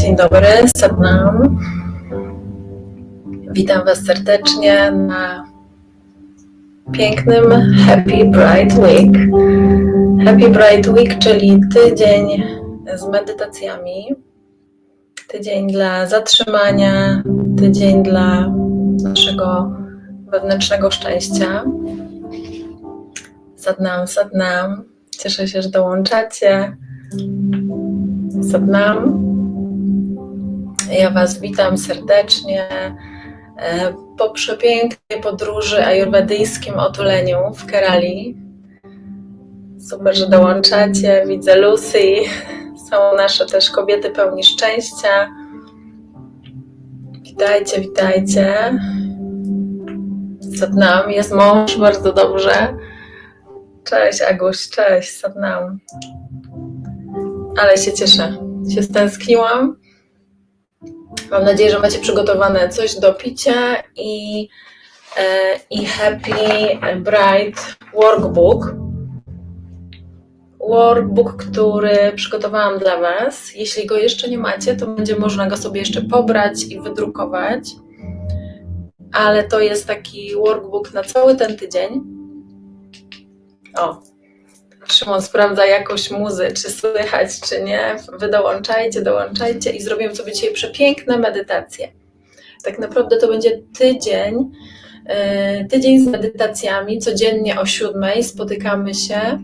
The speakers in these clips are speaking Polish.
Dzień dobry, Satnam. Witam Was serdecznie na pięknym Happy Bright Week. Happy Bright Week, czyli tydzień z medytacjami, tydzień dla zatrzymania, tydzień dla naszego wewnętrznego szczęścia. Sadnam, sadnam. Cieszę się, że dołączacie. Sadnam. Ja Was witam serdecznie e, po przepięknej podróży ajurwedyjskim otuleniu w Kerali. Super, że dołączacie. Widzę Lucy. Są nasze też kobiety pełni szczęścia. Witajcie, witajcie. Sadnam, jest mąż, bardzo dobrze. Cześć Aguś, cześć, Sadnam. Ale się cieszę, się stęskniłam. Mam nadzieję, że macie przygotowane coś do picia i, e, i Happy Bright Workbook. Workbook, który przygotowałam dla Was. Jeśli go jeszcze nie macie, to będzie można go sobie jeszcze pobrać i wydrukować. Ale to jest taki workbook na cały ten tydzień. O, Szymon sprawdza jakość muzy, czy słychać, czy nie. Wy dołączajcie, dołączajcie i zrobimy sobie dzisiaj przepiękne medytacje. Tak naprawdę to będzie tydzień, yy, tydzień z medytacjami. Codziennie o siódmej spotykamy się,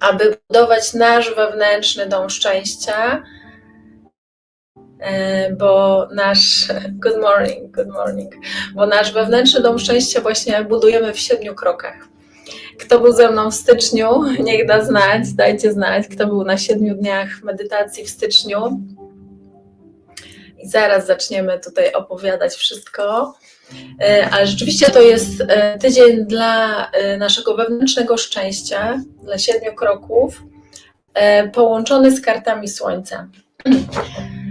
aby budować nasz wewnętrzny dom szczęścia, yy, bo nasz, good morning, good morning, bo nasz wewnętrzny dom szczęścia właśnie budujemy w siedmiu krokach. Kto był ze mną w styczniu, niech da znać, dajcie znać, kto był na siedmiu dniach medytacji w styczniu. I zaraz zaczniemy tutaj opowiadać wszystko. Ale rzeczywiście to jest e, tydzień dla e, naszego wewnętrznego szczęścia, dla siedmiu kroków, e, połączony z kartami słońca.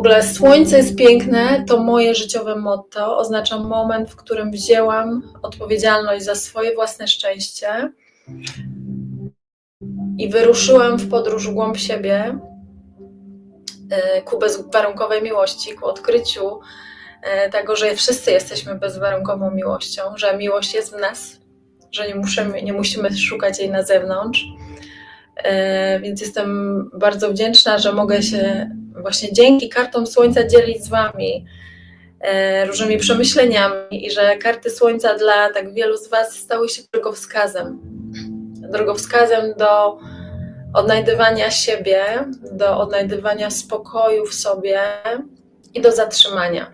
Ogóle słońce jest piękne, to moje życiowe motto. Oznacza moment, w którym wzięłam odpowiedzialność za swoje własne szczęście i wyruszyłam w podróż w głąb siebie e, ku bezwarunkowej miłości, ku odkryciu e, tego, że wszyscy jesteśmy bezwarunkową miłością, że miłość jest w nas, że nie musimy, nie musimy szukać jej na zewnątrz. E, Więc jestem bardzo wdzięczna, że mogę się właśnie dzięki kartom Słońca dzielić z Wami e, różnymi przemyśleniami i że karty Słońca dla tak wielu z Was stały się drogowskazem. Drogowskazem do odnajdywania siebie, do odnajdywania spokoju w sobie i do zatrzymania.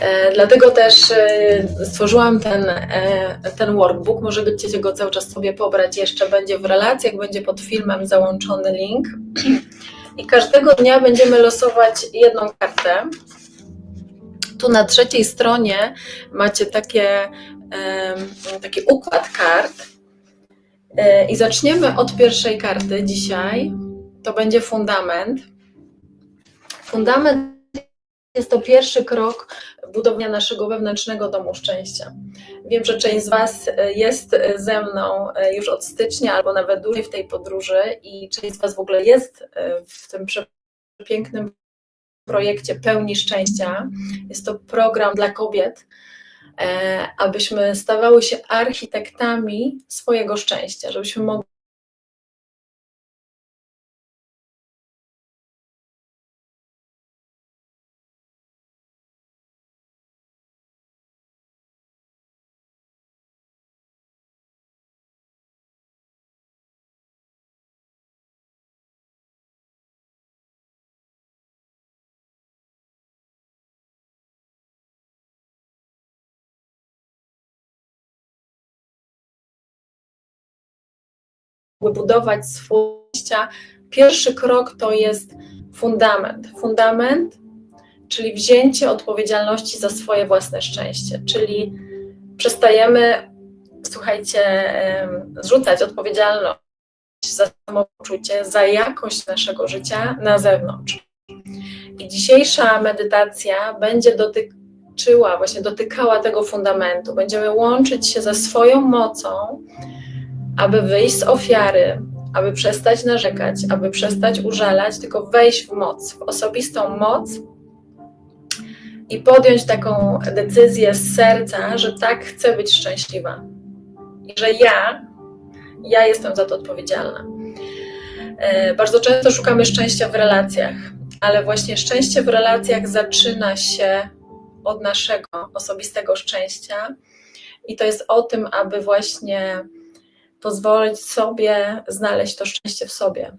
E, Dlatego też e, stworzyłam ten, e, ten workbook. Możecie go cały czas sobie pobrać. Jeszcze będzie w relacjach, będzie pod filmem załączony link. I każdego dnia będziemy losować jedną kartę. Tu na trzeciej stronie macie takie, taki układ kart. I zaczniemy od pierwszej karty dzisiaj. To będzie fundament. Fundament jest to pierwszy krok budowania naszego wewnętrznego domu szczęścia. Wiem, że część z Was jest ze mną już od stycznia albo nawet dłużej w tej podróży i część z Was w ogóle jest w tym przepięknym projekcie pełni szczęścia. Jest to program dla kobiet, e, abyśmy stawały się architektami swojego szczęścia, żebyśmy mogli budować swój szczęścia, pierwszy krok to jest fundament. Fundament, czyli wzięcie odpowiedzialności za swoje własne szczęście, czyli przestajemy, słuchajcie, zrzucać odpowiedzialność za samopoczucie, za jakość naszego życia na zewnątrz. I dzisiejsza medytacja będzie dotyczyła, właśnie dotykała tego fundamentu. Będziemy łączyć się ze swoją mocą, aby wyjść z ofiary aby przestać narzekać, aby przestać użalać, tylko wejść w moc, w osobistą moc i podjąć taką decyzję z serca, że tak chcę być szczęśliwa. I że ja, ja jestem za to odpowiedzialna. E, bardzo często szukamy szczęścia w relacjach, ale właśnie szczęście w relacjach zaczyna się od naszego osobistego szczęścia. I to jest o tym, aby właśnie pozwolić sobie znaleźć to szczęście w sobie,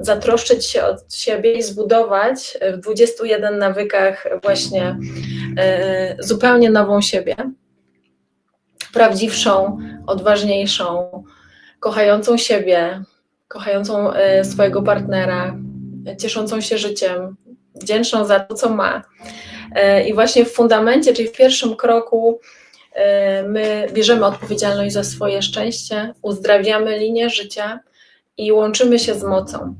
zatroszczyć się od siebie i zbudować w 21 nawykach właśnie e, zupełnie nową siebie, prawdziwszą, odważniejszą, kochającą siebie, kochającą e, swojego partnera, cieszącą się życiem, wdzięczną za to, co ma. E, I właśnie w fundamencie, czyli w pierwszym kroku, my bierzemy odpowiedzialność za swoje szczęście, uzdrawiamy linię życia i łączymy się z mocą.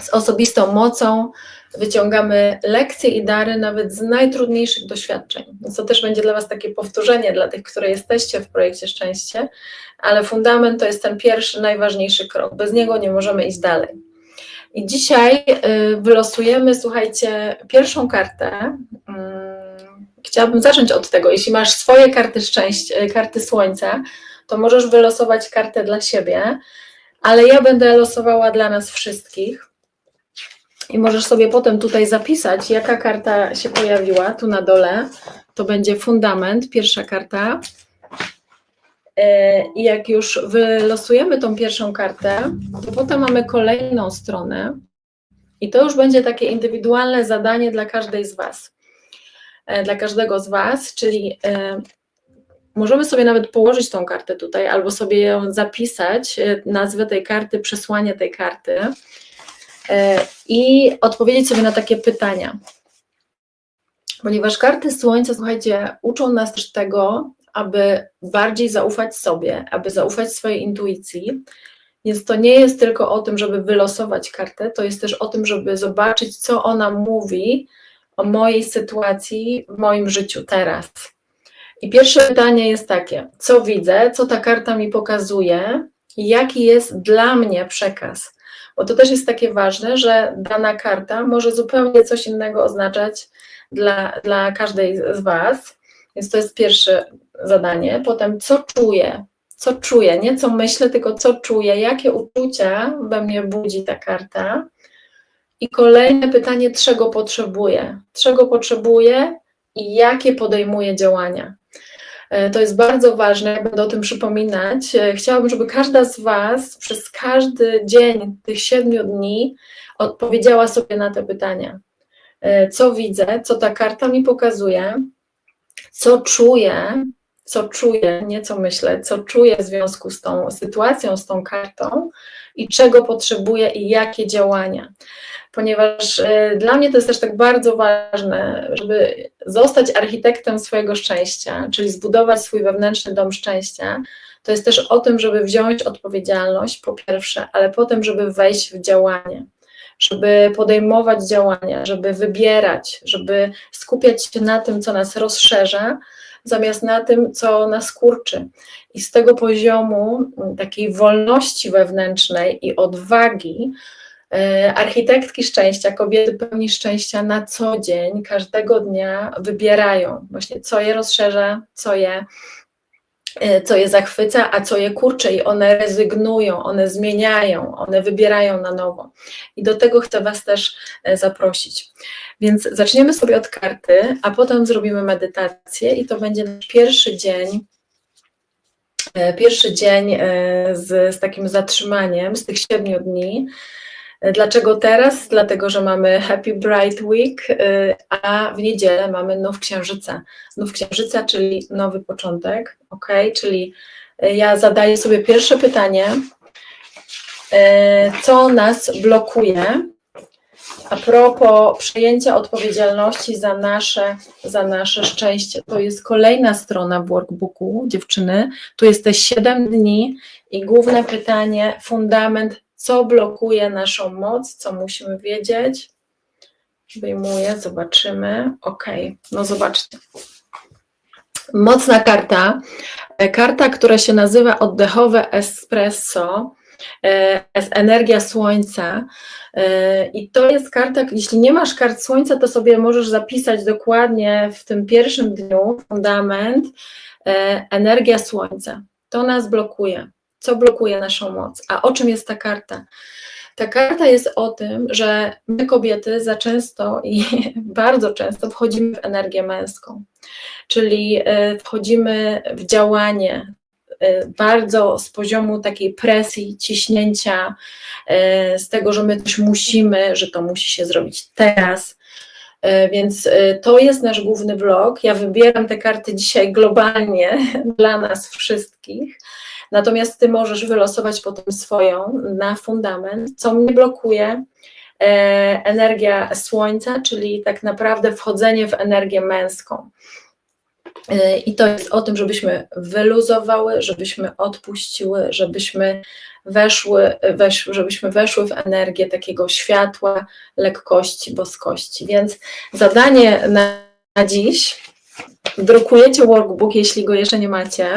Z osobistą mocą wyciągamy lekcje i dary nawet z najtrudniejszych doświadczeń. To też będzie dla Was takie powtórzenie dla tych, które jesteście w projekcie Szczęście, ale fundament to jest ten pierwszy, najważniejszy krok. Bez niego nie możemy iść dalej. I dzisiaj y, wylosujemy, słuchajcie, pierwszą kartę. Chciałabym zacząć od tego. Jeśli masz swoje karty szczęścia, y, karty słońca, to możesz wylosować kartę dla siebie, ale ja będę losowała dla nas wszystkich. I możesz sobie potem tutaj zapisać, jaka karta się pojawiła tu na dole. To będzie fundament, pierwsza karta. E, I jak już wylosujemy tą pierwszą kartę, to potem mamy kolejną stronę. I to już będzie takie indywidualne zadanie dla każdej z Was. E, dla każdego z Was, czyli e, możemy sobie nawet położyć tą kartę tutaj, albo sobie ją zapisać, nazwę tej karty, przesłanie tej karty i odpowiedzieć sobie na takie pytania. Ponieważ karty Słońca, słuchajcie, uczą nas też tego, aby bardziej zaufać sobie, aby zaufać swojej intuicji. Więc to nie jest tylko o tym, żeby wylosować kartę, to jest też o tym, żeby zobaczyć, co ona mówi o mojej sytuacji w moim życiu teraz. I pierwsze pytanie jest takie: co widzę, co ta karta mi pokazuje, jaki jest dla mnie przekaz? Bo to też jest takie ważne, że dana karta może zupełnie coś innego oznaczać dla, dla każdej z Was. Więc to jest pierwsze zadanie. Potem, co czuję? Co czuję? Nie co myślę, tylko co czuję, jakie uczucia we mnie budzi ta karta. I kolejne pytanie, czego potrzebuję? Czego potrzebuję i jakie podejmuję działania? E, to jest bardzo ważne, będę o tym przypominać. E, chciałabym, żeby każda z Was przez każdy dzień tych siedmiu dni odpowiedziała sobie na te pytania. E, co widzę, co ta karta mi pokazuje, co czuję, co czuję, nie co myślę, co czuję w związku z tą sytuacją, z tą kartą i czego potrzebuję i jakie działania. Ponieważ y, dla mnie to jest też tak bardzo ważne, żeby zostać architektem swojego szczęścia, czyli zbudować swój wewnętrzny dom szczęścia. To jest też o tym, żeby wziąć odpowiedzialność, po pierwsze, ale potem, żeby wejść w działanie żeby podejmować działania, żeby wybierać, żeby skupiać się na tym, co nas rozszerza, zamiast na tym, co nas kurczy. I z tego poziomu takiej wolności wewnętrznej i odwagi, e, architektki szczęścia, kobiety pełni szczęścia na co dzień, każdego dnia wybierają właśnie, co je rozszerza, co je E, co je zachwyca, a co je kurcze i one rezygnują, one zmieniają, one wybierają na nowo. I do tego chcę Was też e, zaprosić. Więc zaczniemy sobie od karty, a potem zrobimy medytację i to będzie nasz pierwszy dzień. E, pierwszy dzień z, z takim zatrzymaniem z tych siedmiu dni, Dlaczego teraz? Dlatego, że mamy Happy Bright Week, y, a w niedzielę mamy Nów Księżyca. Nów Księżyca, czyli nowy początek, ok? Czyli ja zadaję sobie pierwsze pytanie, co nas blokuje a propos przejęcia odpowiedzialności za nasze, za nasze szczęście. To jest kolejna strona w workbooku, dziewczyny. Tu jest te 7 dni i główne pytanie, fundament co blokuje naszą moc, co musimy wiedzieć. Wyjmuję, zobaczymy. Ok, no zobaczcie. Mocna karta. Karta, która się nazywa oddechowe espresso. E, jest energia Słońca. E, I to jest karta, jeśli nie masz kart Słońca, to sobie możesz zapisać dokładnie w tym pierwszym dniu fundament e, energia Słońca. To nas blokuje. Co blokuje naszą moc? A o czym jest ta karta? Ta karta jest o tym, że my kobiety za często i bardzo często wchodzimy w energię męską, czyli wchodzimy w działanie, bardzo z poziomu takiej presji, ciśnięcia, y, z tego, że my coś musimy, że to musi się zrobić teraz. Y, więc to jest nasz główny blok. Ja wybieram te karty dzisiaj globalnie dla nas wszystkich. Natomiast ty możesz wylosować potem swoją na fundament, co mnie blokuje. Energia słońca, czyli tak naprawdę wchodzenie w energię męską. E, I to jest o tym, żebyśmy wyluzowały, żebyśmy odpuściły, żebyśmy weszły, wesz, żebyśmy weszły w energię takiego światła, lekkości, boskości. Więc zadanie na, na dziś, drukujecie workbook, jeśli go jeszcze nie macie.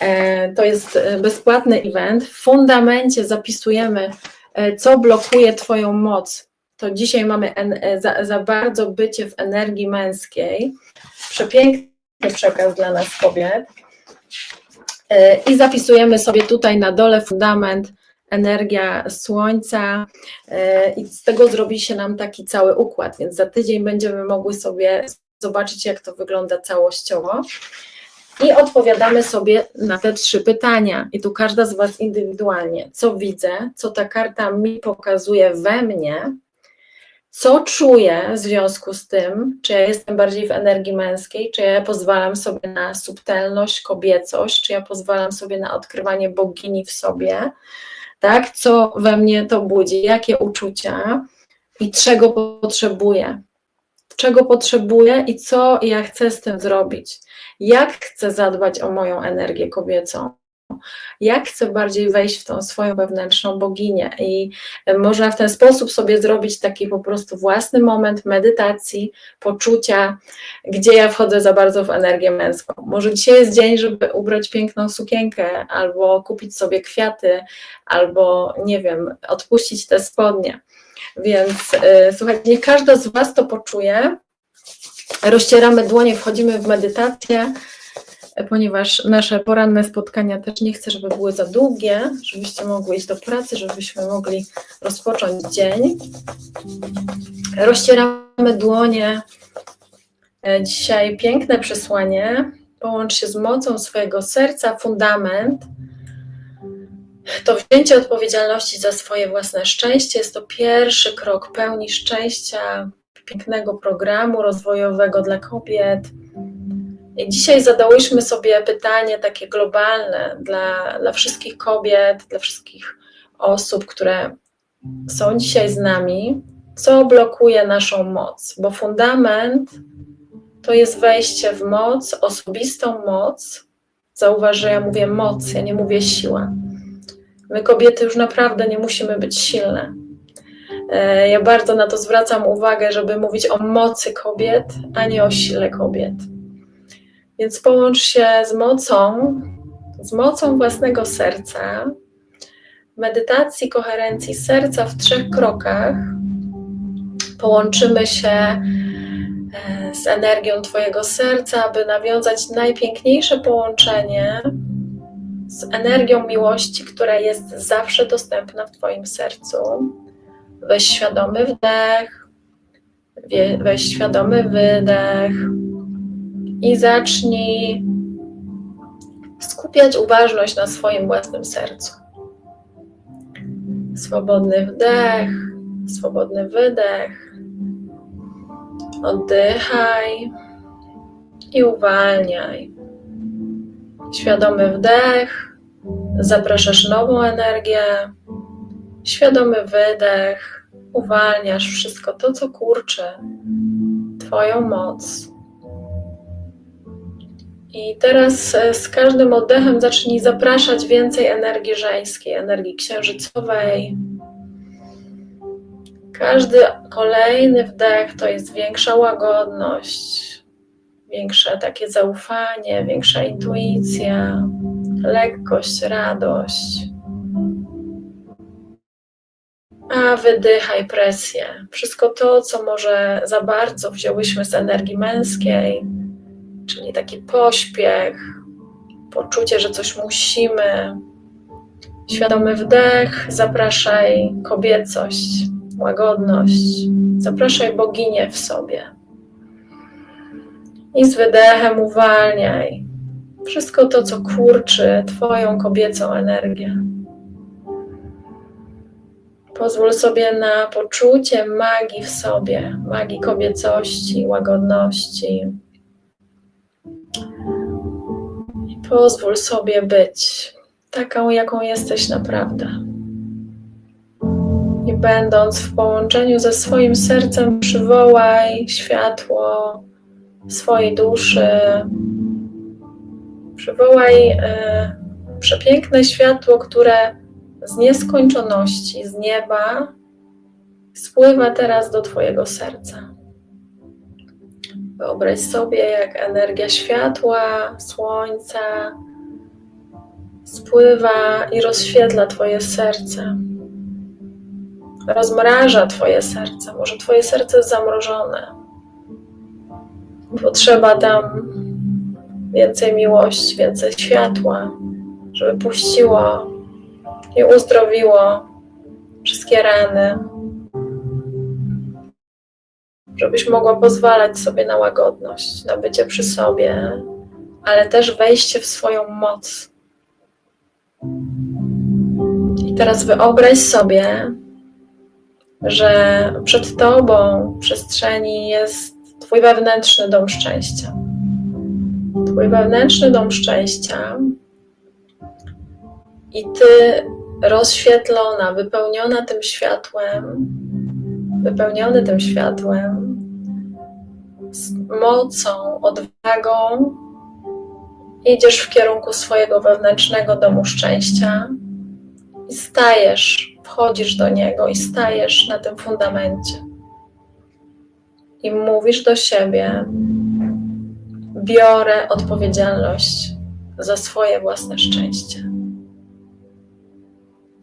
E, to jest bezpłatny event. W fundamencie zapisujemy, e, co blokuje Twoją moc. To dzisiaj mamy za, za bardzo bycie w energii męskiej. Przepiękny przekaz dla nas kobiet. E, I zapisujemy sobie tutaj na dole fundament, energia słońca e, i z tego zrobi się nam taki cały układ, więc za tydzień będziemy mogły sobie zobaczyć, jak to wygląda całościowo. I odpowiadamy sobie na te trzy pytania. I tu każda z Was indywidualnie, co widzę, co ta karta mi pokazuje we mnie, co czuję w związku z tym, czy ja jestem bardziej w energii męskiej, czy ja pozwalam sobie na subtelność, kobiecość, czy ja pozwalam sobie na odkrywanie bogini w sobie, tak? Co we mnie to budzi, jakie uczucia i czego potrzebuję. Czego potrzebuję i co ja chcę z tym zrobić. Jak chcę zadbać o moją energię kobiecą jak chcę bardziej wejść w tą swoją wewnętrzną boginię. I można w ten sposób sobie zrobić taki po prostu własny moment medytacji, poczucia, gdzie ja wchodzę za bardzo w energię męską. Może dzisiaj jest dzień, żeby ubrać piękną sukienkę, albo kupić sobie kwiaty, albo nie wiem, odpuścić te spodnie. Więc yy, słuchajcie, niech każda z Was to poczuje. Rozcieramy dłonie, wchodzimy w medytację ponieważ nasze poranne spotkania też nie chcę, żeby były za długie, żebyście mogły iść do pracy, żebyśmy mogli rozpocząć dzień. Rozcieramy dłonie. E, dzisiaj piękne przesłanie. Połącz się z mocą swojego serca, fundament. To wzięcie odpowiedzialności za swoje własne szczęście jest to pierwszy krok pełni szczęścia, pięknego programu rozwojowego dla kobiet Dzisiaj zadałyśmy sobie pytanie takie globalne dla, dla wszystkich kobiet, dla wszystkich osób, które są dzisiaj z nami, co blokuje naszą moc, bo fundament to jest wejście w moc, osobistą moc. Zauważ, że ja mówię moc, ja nie mówię siła. My kobiety już naprawdę nie musimy być silne. E, ja bardzo na to zwracam uwagę, żeby mówić o mocy kobiet, a nie o sile kobiet. Więc połącz się z mocą, z mocą własnego serca, medytacji, koherencji serca w trzech krokach. Połączymy się e, z energią Twojego serca, aby nawiązać najpiękniejsze połączenie z energią miłości, która jest zawsze dostępna w Twoim sercu. Weź świadomy wdech, weź świadomy wydech i zacznij skupiać uważność na swoim własnym sercu. Swobodny wdech, swobodny wydech. Oddychaj i uwalniaj. Świadomy wdech, zapraszasz nową energię. Świadomy wydech, uwalniasz wszystko to, co kurczy Twoją moc. I teraz e, z każdym oddechem zacznij zapraszać więcej energii żeńskiej, energii księżycowej. Każdy kolejny wdech to jest większa łagodność, większe takie zaufanie, większa intuicja, lekkość, radość. a wydychaj presję. Wszystko to, co może za bardzo wzięłyśmy z energii męskiej, czyli taki pośpiech, poczucie, że coś musimy. Świadomy wdech, zapraszaj kobiecość, łagodność, zapraszaj boginię w sobie. I z wydechem uwalniaj wszystko to, co kurczy Twoją kobiecą energię. Pozwól sobie na poczucie magii w sobie, magii kobiecości, łagodności. Pozwól sobie być taką, jaką jesteś naprawdę. I będąc w połączeniu ze swoim sercem, przywołaj światło swojej duszy. Przywołaj e, przepiękne światło, które z nieskończoności, z nieba spływa teraz do Twojego serca. Wyobraź sobie, jak energia światła, słońca spływa i rozświetla Twoje serce. Rozmraża Twoje serce. Może Twoje serce jest zamrożone. Potrzeba tam więcej miłości, więcej światła, żeby puściło i uzdrowiło wszystkie rany, żebyś mogła pozwalać sobie na łagodność, na bycie przy sobie, ale też wejście w swoją moc. I teraz wyobraź sobie, że przed Tobą w przestrzeni jest Twój wewnętrzny dom szczęścia. Twój wewnętrzny dom szczęścia i Ty rozświetlona, wypełniona tym światłem, wypełniony tym światłem, z mocą, odwagą, idziesz w kierunku swojego wewnętrznego domu szczęścia i stajesz, wchodzisz do niego i stajesz na tym fundamencie. I mówisz do siebie: Biorę odpowiedzialność za swoje własne szczęście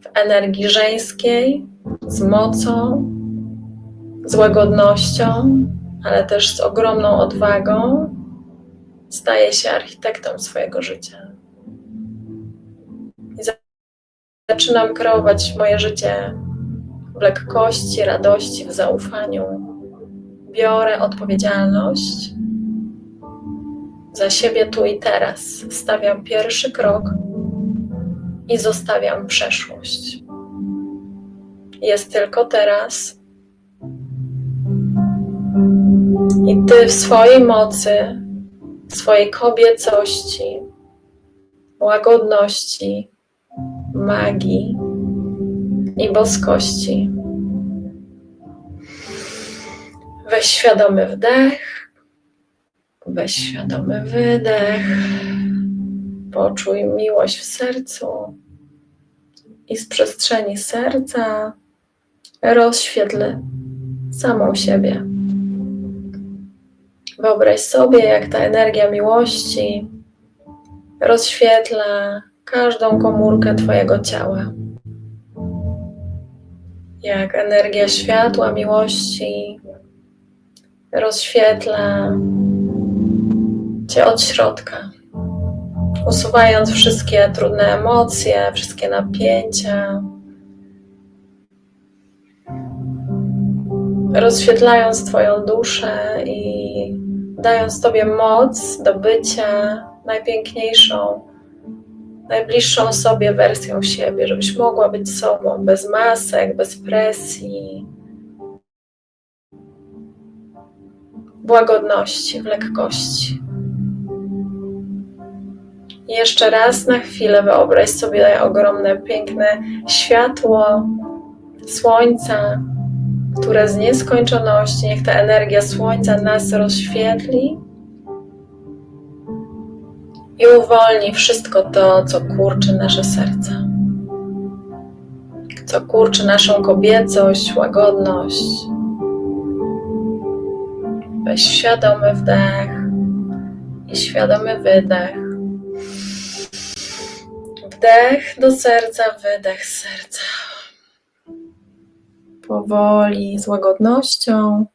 w energii żeńskiej, z mocą, z łagodnością, ale też z ogromną odwagą, staje się architektem swojego życia. I zaczynam kreować moje życie w lekkości, radości, w zaufaniu. Biorę odpowiedzialność za siebie tu i teraz. Stawiam pierwszy krok i zostawiam przeszłość. Jest tylko teraz. I ty w swojej mocy, swojej kobiecości, łagodności, magii i boskości. Weź świadomy wdech, weź świadomy wydech. Poczuj miłość w sercu i z przestrzeni serca rozświetl samą siebie. Wyobraź sobie, jak ta energia miłości rozświetla każdą komórkę Twojego ciała. Jak energia światła miłości rozświetla Cię od środka usuwając wszystkie trudne emocje, wszystkie napięcia, rozświetlając Twoją duszę i dając Tobie moc do bycia najpiękniejszą, najbliższą sobie wersją siebie, żebyś mogła być sobą, bez masek, bez presji, w łagodności, w lekkości. Jeszcze raz na chwilę wyobraź sobie ogromne, piękne światło słońca, które z nieskończoności, niech ta energia słońca nas rozświetli i uwolni wszystko to, co kurczy nasze serca, co kurczy naszą kobiecość, łagodność. Weź świadomy wdech i świadomy wydech. Wdech do serca, wydech z serca. Powoli, z łagodnością.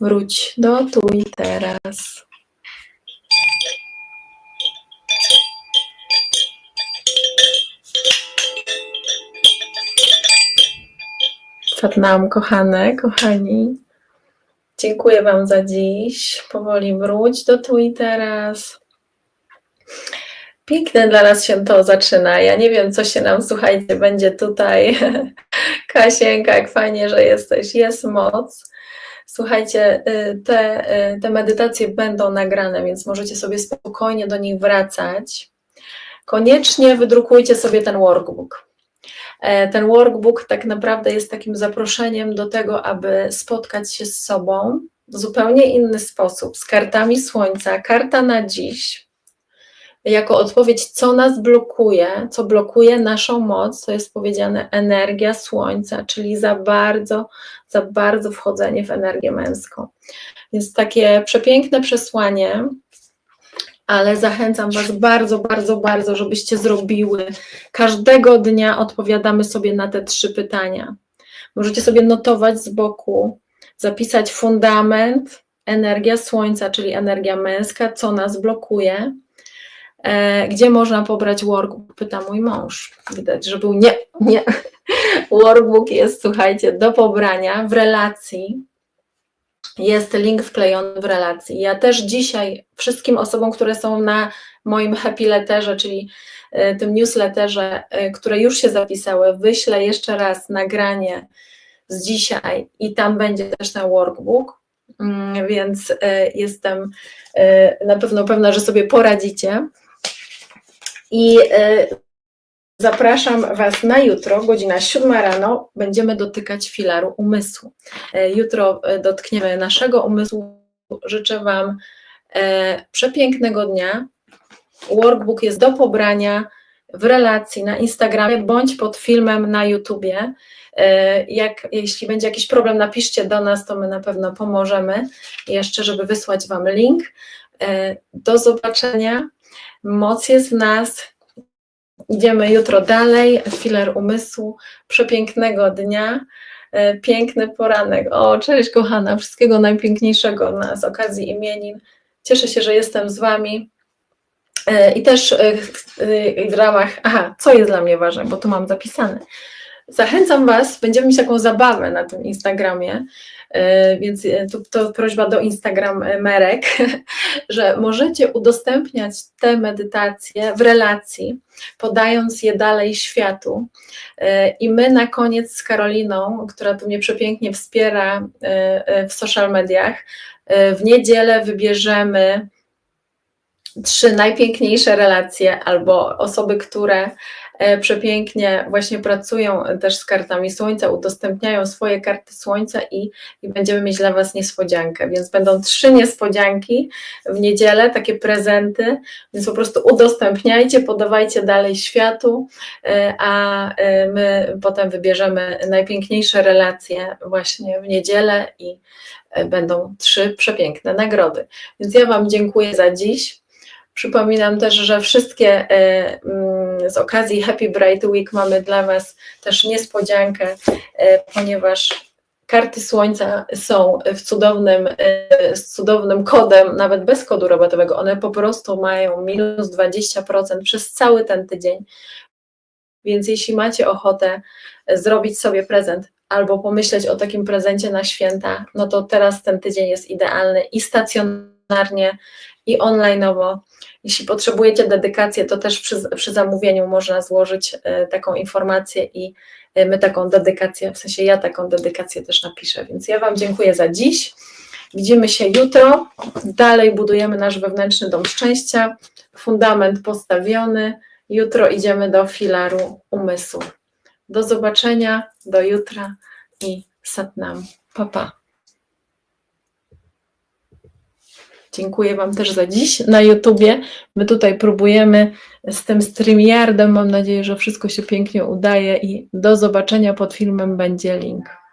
Wróć do tu i teraz. Satnam, kochane, kochani. Dziękuję Wam za dziś. Powoli wróć do tu i teraz. Piękne dla nas się to zaczyna. Ja nie wiem, co się nam, słuchajcie, będzie tutaj. Kasienka, jak fajnie, że jesteś. Jest moc. Słuchajcie, y, te, y, te medytacje będą nagrane, więc możecie sobie spokojnie do nich wracać. Koniecznie wydrukujcie sobie ten workbook. E, Ten workbook tak naprawdę jest takim zaproszeniem do tego, aby spotkać się z sobą w zupełnie inny sposób, z kartami słońca, karta na dziś, jako odpowiedź, co nas blokuje, co blokuje naszą moc, to jest powiedziane energia słońca, czyli za bardzo, za bardzo wchodzenie w energię męską. Więc takie przepiękne przesłanie, ale zachęcam Was bardzo, bardzo, bardzo, żebyście zrobiły. Każdego dnia odpowiadamy sobie na te trzy pytania. Możecie sobie notować z boku, zapisać fundament, energia słońca, czyli energia męska, co nas blokuje. E, Gdzie można pobrać workbook? Pyta mój mąż. Widać, że był nie, nie. Workbook jest, słuchajcie, do pobrania w relacji. Jest link wklejony w relacji. Ja też dzisiaj wszystkim osobom, które są na moim happy letterze, czyli e, tym newsletterze, e, które już się zapisały, wyślę jeszcze raz nagranie z dzisiaj i tam będzie też ten workbook, Mm, więc jestem na pewno pewna, że sobie poradzicie. I e, zapraszam Was na jutro, godzina 7 rano, będziemy dotykać filaru umysłu. E, Jutro e, dotkniemy naszego umysłu. Życzę Wam przepięknego dnia. Workbook jest do pobrania w relacji na Instagramie bądź pod filmem na YouTubie. Jak, jeśli będzie jakiś problem, napiszcie do nas, to my na pewno pomożemy jeszcze, żeby wysłać Wam link. Do zobaczenia. Moc jest w nas. Idziemy jutro dalej. Filer umysłu. Przepięknego dnia. E, Piękny poranek. O, cześć kochana. Wszystkiego najpiękniejszego na, z okazji imienin. Cieszę się, że jestem z Wami. E, I też e, w ramach, aha, co jest dla mnie ważne, bo tu mam zapisane. Zachęcam Was, będziemy mieć taką zabawę na tym Instagramie, więc e, to, to prośba do Instagramerek, że możecie udostępniać te medytacje w relacji, podając je dalej światu. E, I my na koniec z Karoliną, która tu mnie przepięknie wspiera e, e, w social mediach, e, w niedzielę wybierzemy trzy najpiękniejsze relacje albo osoby, które e, przepięknie właśnie pracują też z kartami słońca, udostępniają swoje karty słońca i, i będziemy mieć dla Was niespodziankę. Więc będą trzy niespodzianki w niedzielę, takie prezenty, więc po prostu udostępniajcie, podawajcie dalej światu, e, a e, my potem wybierzemy najpiękniejsze relacje właśnie w niedzielę i e, będą trzy przepiękne nagrody. Więc ja Wam dziękuję za dziś. Przypominam też, że wszystkie e, mm, z okazji Happy Bright Week mamy dla Was też niespodziankę, e, ponieważ karty słońca są w cudownym, e, z cudownym kodem, nawet bez kodu rabatowego. One po prostu mają minus 20% przez cały ten tydzień. Więc jeśli macie ochotę zrobić sobie prezent albo pomyśleć o takim prezencie na święta, no to teraz ten tydzień jest idealny i stacjonarnie, i onlineowo. Jeśli potrzebujecie dedykację, to też przy, przy zamówieniu można złożyć e, taką informację i e, my taką dedykację, w sensie ja taką dedykację też napiszę. Więc ja Wam dziękuję za dziś. Widzimy się jutro. Dalej budujemy nasz wewnętrzny dom szczęścia. Fundament postawiony. Jutro idziemy do filaru umysłu. Do zobaczenia, do jutra i satnam. Pa, pa. Dziękuję Wam też za dziś na YouTubie. My tutaj próbujemy z tym StreamYardem. Mam nadzieję, że wszystko się pięknie udaje i do zobaczenia pod filmem będzie link.